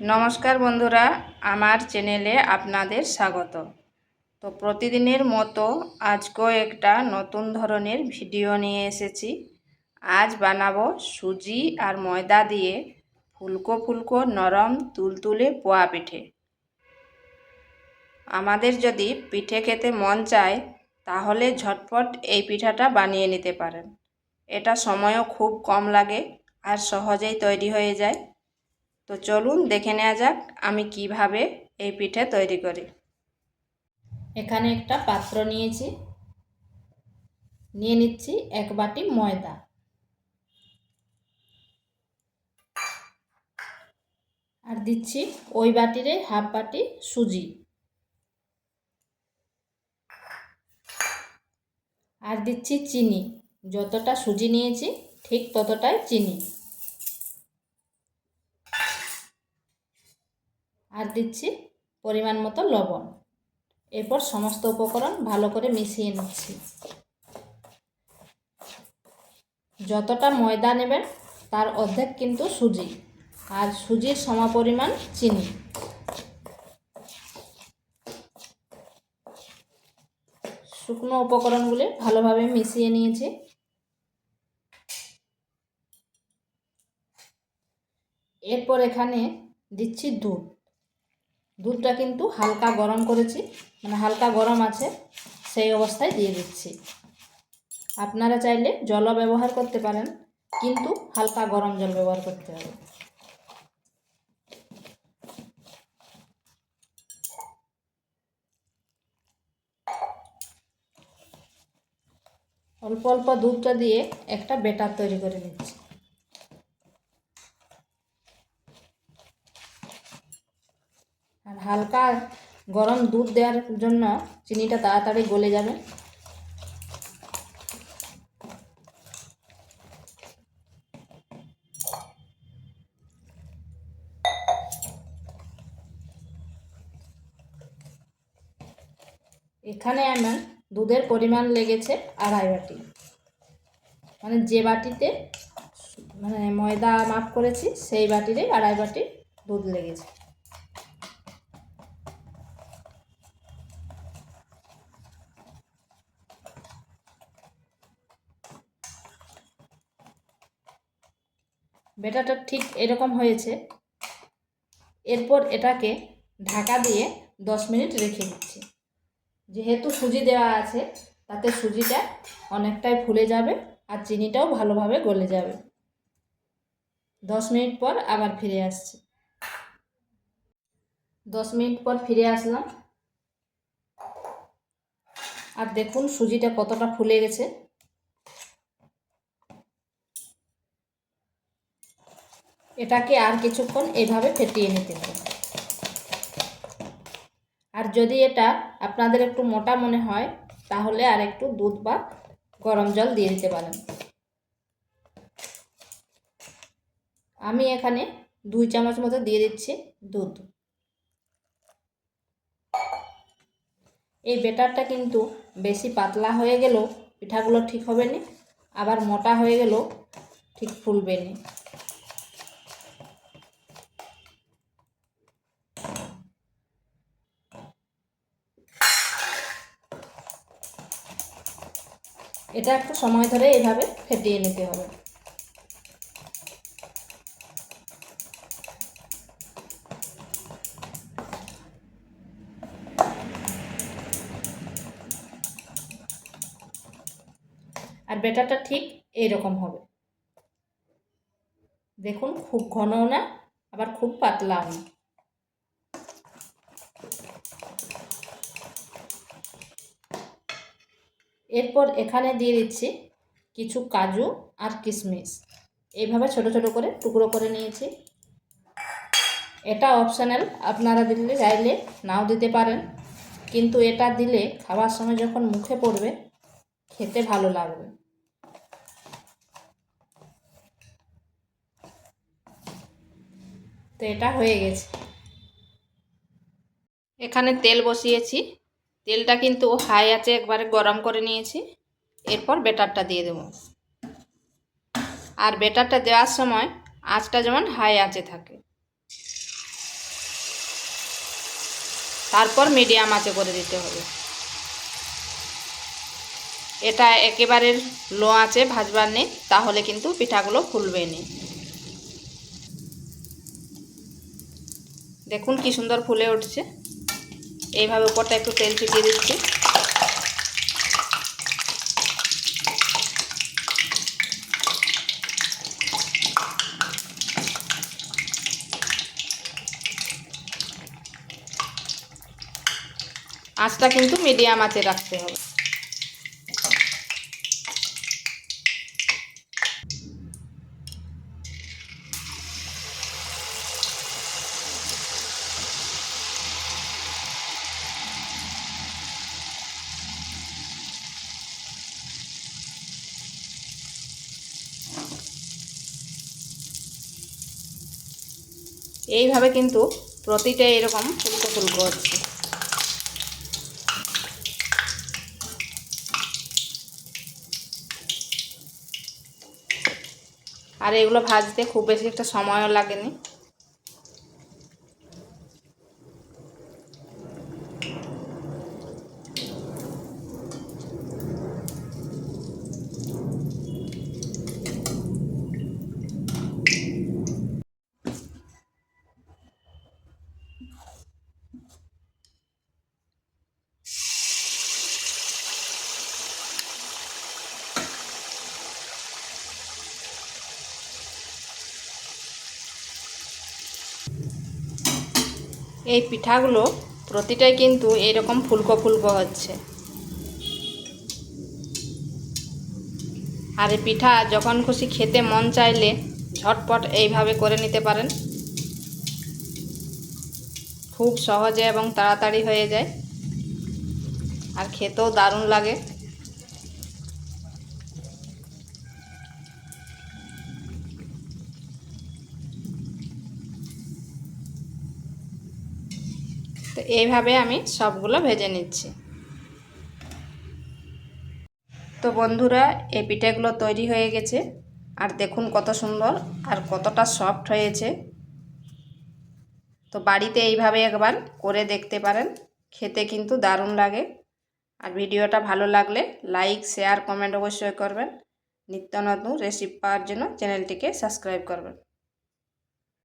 নমস্কার বন্ধুরা, আমার চ্যানেলে আপনাদের স্বাগত। তো প্রতিদিনের মতো আজকেও একটা নতুন ধরনের ভিডিও নিয়ে এসেছি। আজ বানাবো সুজি আর ময়দা দিয়ে ফুলকো ফুলকো নরম তুলতুলে পোয়া পিঠে। আমাদের যদি পিঠে খেতে মন চায়, তাহলে ঝটপট এই পিঠাটা বানিয়ে নিতে পারেন। এটা সময়ও খুব কম লাগে আর সহজেই তৈরি হয়ে যায়। তো চলুন দেখে নেওয়া যাক আমি কীভাবে এই পিঠে তৈরি করি। এখানে একটা পাত্র নিয়েছি। নিয়ে নিচ্ছি এক বাটি ময়দা। আর দিচ্ছি ওই বাটিরে হাফ বাটি সুজি। আর দিচ্ছি চিনি। যতটা সুজি নিয়েছি ঠিক ততটাই চিনি। আর দিচ্ছি পরিমাণ মতো লবণ। এরপর সমস্ত উপকরণ ভালো করে মিশিয়ে নিচ্ছি। যতটা ময়দা নেবেন তার অর্ধেক কিন্তু সুজি আর সুজির সমপরিমাণ চিনি। শুকনো উপকরণগুলি ভালোভাবে মিশিয়ে নিয়েছি। এরপর এখানে দিচ্ছি দুধ। দুধটা কিন্তু হালকা গরম করেছি মানে হালকা গরম আছে, সেই অবস্থায় দিয়ে দিচ্ছি। আপনারা চাইলে জলও ব্যবহার করতে পারেন, কিন্তু হালকা গরম জল ব্যবহার করতে হবে। অল্প অল্প দুধটা দিয়ে একটা বেটার তৈরি করে নিচ্ছি। হালকা গরম দুধ দেওয়ার জন্য চিনিটা তাড়াতাড়ি গলে যাবে। এখানে আমার দুধের পরিমাণ লেগেছে আড়াই বাটি। মানে যে বাটিতে মানে ময়দা মাপ করেছি, সেই বাটিরে আড়াই বাটি দুধ লেগেছে। বেটাটা ঠিক এরকম হয়েছে। এরপর এটাকে ঢাকা দিয়ে দশ মিনিট রেখে দিচ্ছি। যেহেতু সুজি দেওয়া আছে, তাতে সুজিটা অনেকটাই ফুলে যাবে আর চিনিটাও ভালোভাবে গলে যাবে। দশ মিনিট পর আবার ফিরে আসছি। দশ মিনিট পর ফিরে আসলাম। আর দেখুন সুজিটা কতটা ফুলে গেছে। এটাকে আর কিছুক্ষণ এইভাবে ফেটিয়ে নিতে হবে। আর যদি এটা আপনাদের একটু মোটা মনে হয়, তাহলে আর একটু দুধ বা গরম জল দিয়ে দিতে পারেন। আমি এখানে দুই চামচ মতো দিয়ে দিচ্ছি দুধ। এই বেটারটা কিন্তু বেশি পাতলা হয়ে গেলেও পিঠাগুলো ঠিক হবে না, আবার মোটা হয়ে গেলেও ঠিক ফুলবে না। এটা একটু সময় ধরে এইভাবে ফেটিয়ে নিতে হবে। আর বেটারটা ঠিক এইরকম হবে। দেখুন, খুব ঘনও না, আবার খুব পাতলাও না। এরপর এখানে দিয়ে দিচ্ছি কিছু কাজু আর কিশমিশ। এইভাবে ছোট ছোট করে টুকরো করে নিয়েছি। এটা অপশানাল, আপনারা দিলে চাইলে নাও দিতে পারেন। কিন্তু এটা দিলে খাওয়ার সময় যখন মুখে পড়বে, খেতে ভালো লাগবে। তো এটা হয়ে গেছে। এখানে তেল বসিয়েছি। তেলটা কিন্তু হাই আছে, একবারে গরম করে নিয়েছি। এরপর বেটারটা দিয়ে দেবো। আর বেটারটা দেওয়ার সময় আঁচটা যেমন হাই আঁচে থাকে। তারপর মিডিয়াম আঁচে করে দিতে হবে। এটা একেবারে লো আঁচে ভাজবার নেই, তাহলে কিন্তু পিঠাগুলো ফুলবে নি। দেখুন কি সুন্দর ফুলে উঠছে। এইভাবে উপরটা একটু তেল ছিটিয়ে দিচ্ছি। আঁচটা কিন্তু মিডিয়াম আঁচে রাখতে হবে। এইভাবে কিন্তু প্রতিটা এরকম ফুলকো ফুলকো হচ্ছে। আর এগুলো ভাজতে খুব বেশি একটা সময়ও লাগেনি। এই পিঠাগুলো প্রতিটাই কিন্তু এইরকম ফুলকো ফুলকো হচ্ছে। আর পিঠা যখন খুশি খেতে মন চাইলে ঝটপট এইভাবে করে নিতে পারেন। খুব সহজে এবং তাড়াতাড়ি হয়ে যায়। আর খেতেও দারুণ লাগে। তো এইভাবে আমি সবগুলো ভেজে নিচ্ছি। তো বন্ধুরা, এই পিঠেগুলো তৈরি হয়ে গেছে। আর দেখুন কত সুন্দর আর কতটা সফট হয়েছে। তো বাড়িতে এইভাবে একবার করে দেখতে পারেন। খেতে কিন্তু দারুণ লাগে। আর ভিডিওটা ভালো লাগলে লাইক, শেয়ার, কমেন্ট অবশ্যই করবেন। নিত্য নতুন রেসিপি পাওয়ার জন্য চ্যানেলটিকে সাবস্ক্রাইব করবেন।